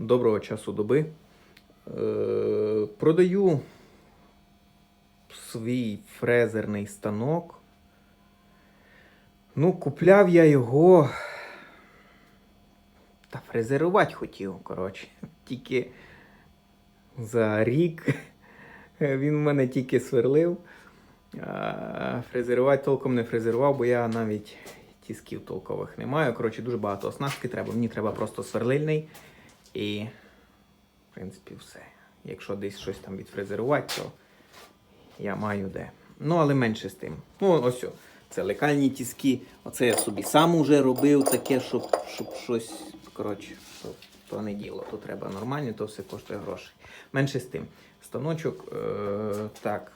Доброго часу доби. Е, продаю свій фрезерний станок. Ну, купляв я його. Та фрезерувати хотів, коротше. Тільки за рік він в мене тільки сверлив. Фрезерувати толком не фрезерував, бо я навіть тисків толкових не маю. Коротше, дуже багато оснастки треба. Мені треба просто сверлильний. І, в принципі, все. Якщо десь щось там відфрезерувати, то я маю де. Ну, але менше з тим. Ну, ось. о, Це лекальні тіски. Оце я собі сам уже робив таке, щоб, щоб щось. Коротше, щоб то не діло. То треба нормально, то все коштує грошей. Менше з тим. Станочок, е, так.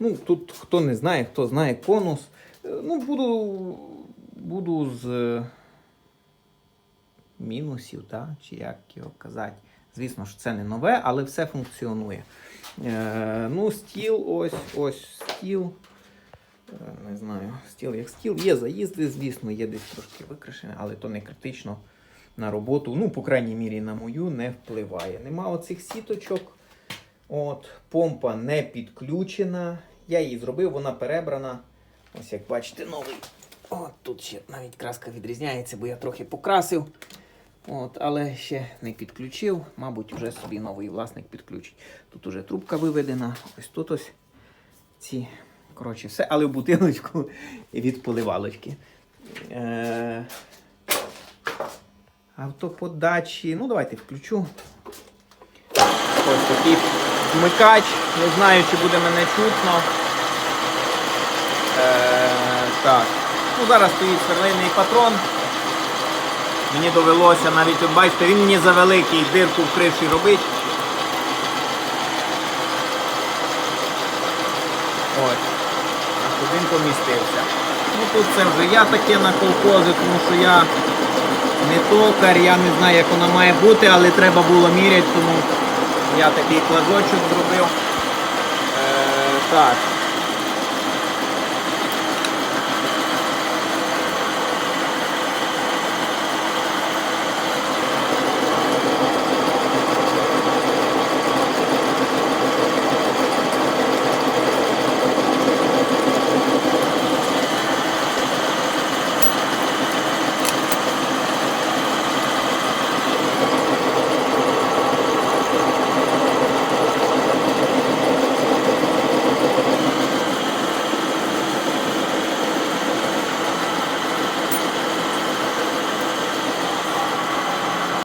Ну, тут хто не знає, хто знає конус. Е, Ну, буду, буду з мінусів, так? чи як його казати. Звісно ж, це не нове, але все функціонує. Е, ну, стіл, ось, ось стіл. Е, Не знаю, стіл як стіл. Є заїзди, звісно, є десь трошки викрашене, але то не критично на роботу. Ну, по крайній мірі, на мою не впливає. Нема оцих сіточок. От, помпа не підключена. Я її зробив, вона перебрана. Ось як бачите, новий. От тут ще навіть краска відрізняється, бо я трохи покрасив. От, але ще не підключив. Мабуть, вже собі новий власник підключить. Тут уже трубка виведена. Ось тут ось ці. Коротше, все, але в бутилочку від поливалочки. Е- автоподачі. Ну, давайте включу. Ось такий вмикач. Не знаю, чи буде мене чутно. Е, так. Ну, зараз стоїть сверлильний патрон. Мені довелося навіть, бачите, він мені завеликий дирку в криші робить. Ось. А щоб він помістився. Ну тут це вже я таке на колхози, тому що я не токар, я не знаю, як воно має бути, але треба було міряти, тому я такий кладочок зробив. Е, так.